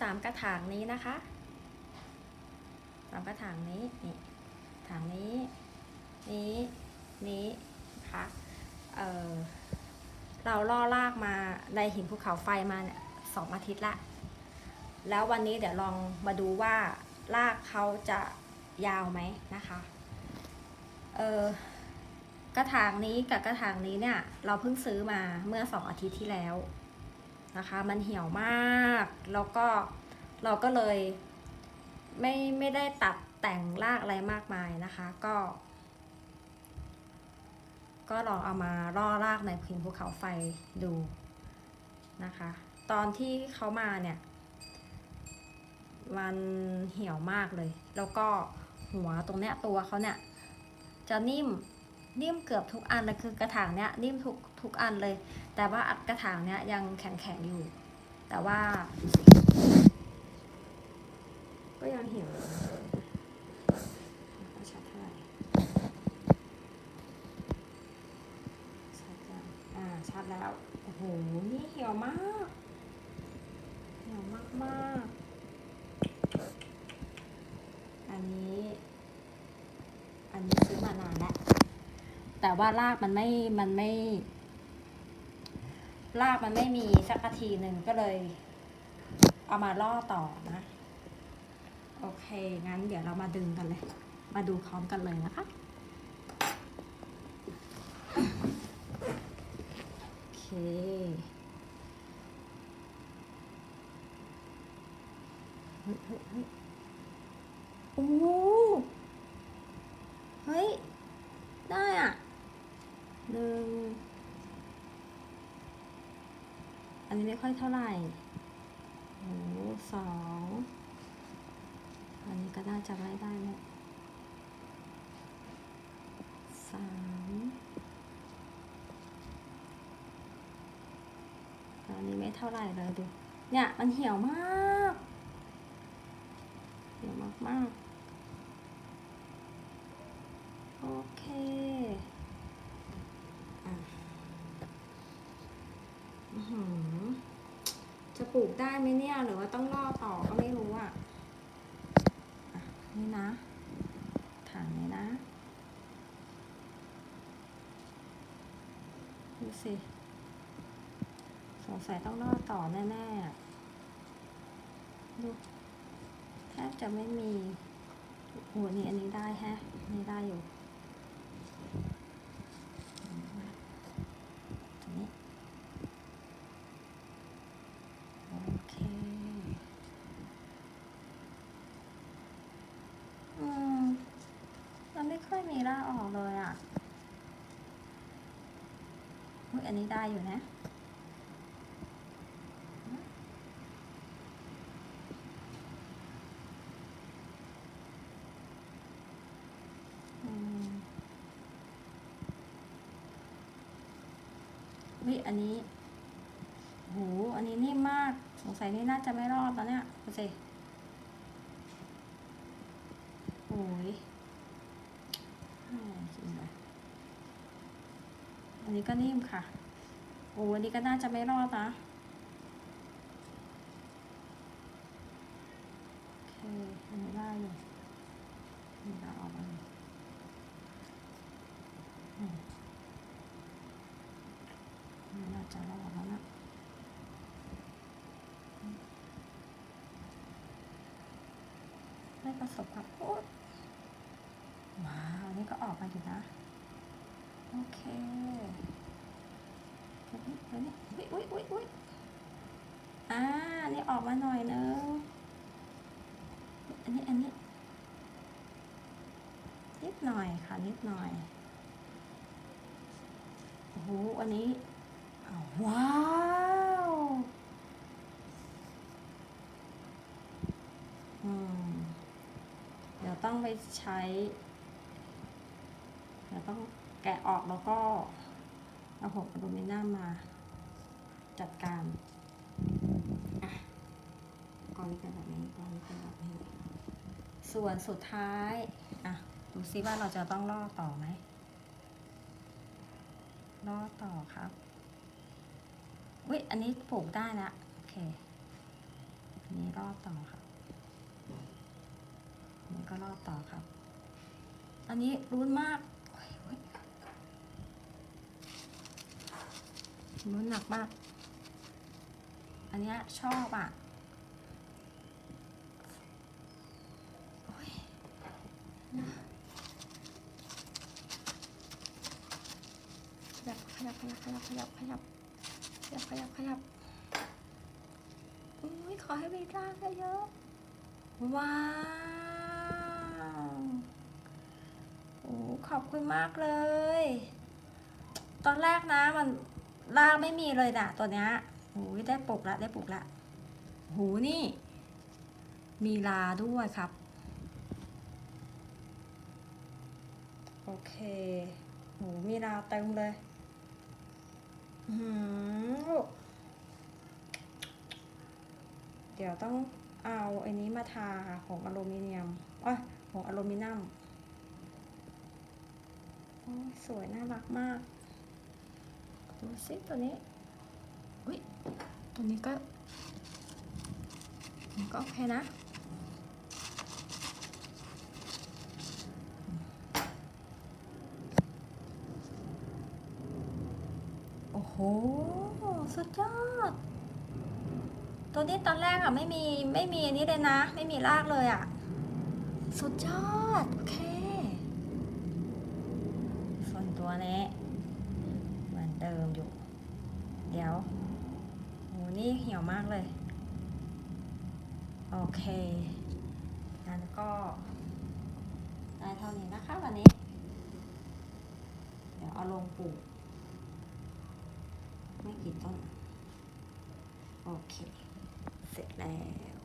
สามกระถางนี้นะคะสามกระถางนี้นี่ถางนี้ นี้นี้นะคะเออเราล่อลากมาในหินภูเขาไฟมาเนี่ยสองอาทิตย์ละ แล้ววันนี้เดี๋ยวลองมาดูว่าลากเขาจะยาวไหมนะคะเออกระถางนี้กับกระถางนี้เนี่ย เราเพิ่งซื้อมาเมื่อสองอาทิตย์ที่แล้ว นะคะ มันเหี่ยวมาก แล้วก็เราก็เลยไม่ไม่ได้ตัดแต่งรากอะไรมากมายนะคะ ก็ ก็ลองเอามาล่อรากในพินภูเขาไฟดูนะคะ ตอนที่เขามาเนี่ย มันเหี่ยวมากเลย แล้วก็หัวตรงเนี้ยตัวเขาเนี่ยจะนิ่ม นิ่มเกือบทุกอันเลยคือกระถางเนี้ยนิ่มทุกทุกอันเลย แต่ว่ากระถางเนี้ยยังแข็งแข็งอยู่ แต่ว่า ก็ยังเหี่ยวอยู่ไม่ชัดเท่าไหร่ชัดยังอ่าชัดแล้วโอ้โหนี่เหี่ยวมากเหี่ยวมากมากอันนี้ อันนี้ แต่ว่ารากมันไม่มันไม่ รากมันไม่มีสักทีหนึ่งก็เลย เอามาล่อต่อนะ โอเค งั้นเดี๋ยวเรามาดึงกันเลย มาดูพร้อมกันเลยนะคะโอเคเฮ้ยเฮ้ยเฮ้ยโอ้โหเฮ้ย ได้อะหนึ่ง อันนี้ไม่ค่อยเท่าไหร่โอ้โหสองอันนี้ก็น่าจะไว้ได้เนี่ยสามอันนี้ไม่เท่าไหร่เลยดู เนี่ยมันเหี่ยวมาก เหี่ยวมากมากๆโอเคอะอื้อหือจะ ปลูกได้ไหมเนี่ย หรือว่าต้องล่อต่อก็ไม่รู้อะนี่นะถังนี้นะ ดูสิ สงสัยต้องล่อต่อแน่ๆอะดูแทบจะไม่มีโอ้นี่อันนี้ได้แฮะนี่ได้อยู่อันนี้โอเค อืมมันไม่ค่อยมีรากออกเลยอะ อันนี้ได้อยู่นะอืมวิอันนี้โหอันนี้นิ่มมาก สงสัยนี่น่าจะไม่รอดแล้วเนี่ยดูสิโอ้ยแม่จริงเลย อันนี้ก็นิ่มค่ะ โอ้อันนี้ก็น่าจะไม่รอดนะโอเคอันนี้ได้อยู่นี่เราเอามาอืมนี่น่าจะรอดแล้วนะไม่ประสบกับโอ๊ยว้าวอันนี่ก็ออกมาอยู่นะ โอเคเดี๋ยเดี๋ยวนี้อุ้ยอุ้ยอุ้ยอุ้ยอ่านี่ออกมาหน่อยนึงอันนี้อันนี้นิดหน่อยค่ะนิดหน่อยโอ้โหอันนี้ว้าวอืมเดี๋ยวต้องไปใช้เดี๋ยวต้อง แกะออกแล้วก็เอาหกอลูมิเนียมมาจัดการอะกองนี้เป็นแบบนี้กองนี้เป็นแบบนี้ ส่วนสุดท้ายอะดูซิว่าเราจะต้องล่อต่อไหมล่อต่อครับอุ้ยอันนี้ปลูกได้แล้วโอเคอันนี้รอต่อครับอันนี้ก็รอต่อครับ อันนี้รุนมากโอ้ยโอ้ย รุนหนักมาก อันเนี้ยชอบอะขยับขยับขยับขยับขยับขยับขยับขยับขยับอุ้ยขอให้มีร่างเยอะว้าวโอ้ขอบคุณมากเลย ตอนแรกนะมัน ร่างไม่มีเลยนะตัวเนี้ยโอ้ยได้ปลุกละได้ปลุกละหูนี่ มีลาด้วยครับ โอเคโหมีลาเต็มเลยหือเดี๋ยวต้องเอาไอ้นี้มาทาค่ะของอลูมิเนียมอ้ยของอลูมิเนียมโอ้ยสวยน่ารักมาก ดูสิตัวนี้อุ้ยตัวนี้ก็ตัวนี้ก็โอเคนะโอ้โหสุดยอด ตัวนี้ตอนแรกอะไม่มีไม่มีอันนี้เลยนะ ไม่มีรากเลยอะสุดยอด โอเคส่วนตัวนี้ อยู่ เดี๋ยวโหนี่เหี่ยวมากเลย โอเคงั้นก็ได้เท่านี้นะคะวันนี้ เดี๋ยวเอาลงปลูกไม่กี่ต้น โอเค เสร็จแล้ว